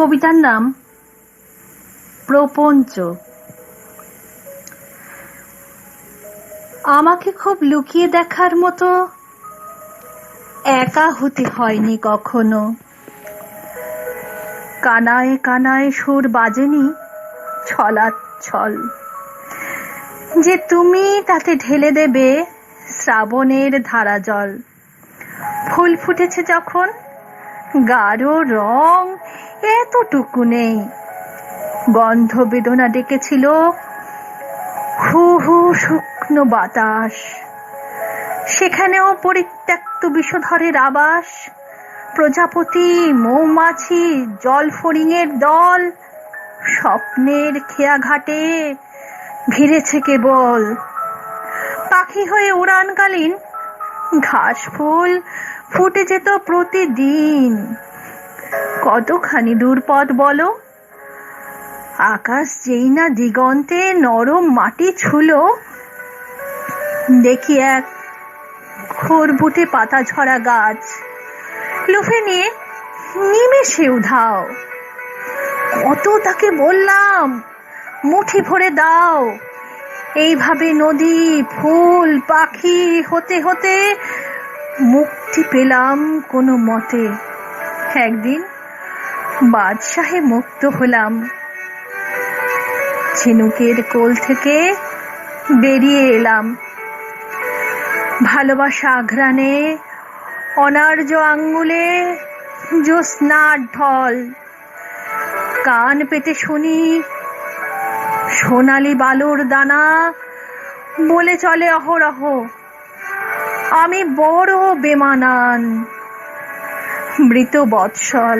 কবিতার নাম প্রপঞ্চ। আমাকে খুব লুকিয়ে দেখার মতো একা হতে হয়নি কখনো। কানায় কানায় সুর বাজেনি ছলাচ্ছল যে তুমি তাতে ঢেলে দেবে শ্রাবণের ধারা জল ফুল ফুটেছে যখন গাঢ় রং এতটুকু নেই। গন্ধ বেদনা ডেকেছিল হু হু শুকনো বাতাস। সেখানেও পরিত্যক্ত বিষধরের আবাস। প্রজাপতি, মৌমাছি, জল ফড়িংয়ের দল, স্বপ্নের খেয়া ঘাটে ঘিরেছে কেবল। পাখি হয়ে উড়ানকালীন ঘাস ফুল ফুটে যেত প্রতিদিন। কতখানি দূর পথ বলো? আকাশ যেই না দিগন্তে নরম মাটি ছুলো, দেখি এক খোরবুটে পাতা ঝরা গাছ। লুফে নিয়ে নিমেষে উধাও। কত তাকে বললাম, মুঠি ভরে দাও। এইভাবে নদী, ফুল, পাখি হতে হতে মুক্তি পেলাম কোনো মতে। একদিন বাদশাহে মুক্ত হলাম। ঝিনুকের কোল থেকে বেরিয়ে এলাম। ভালোবাসা আঘ্রাণে অনার্য আঙ্গুলে জ্যোৎস্নার ঢল। কান পেতে শুনি সোনালি বালুর দানা বলে চলে অহরহ। আমি বড় বেমানান মৃত বৎসল।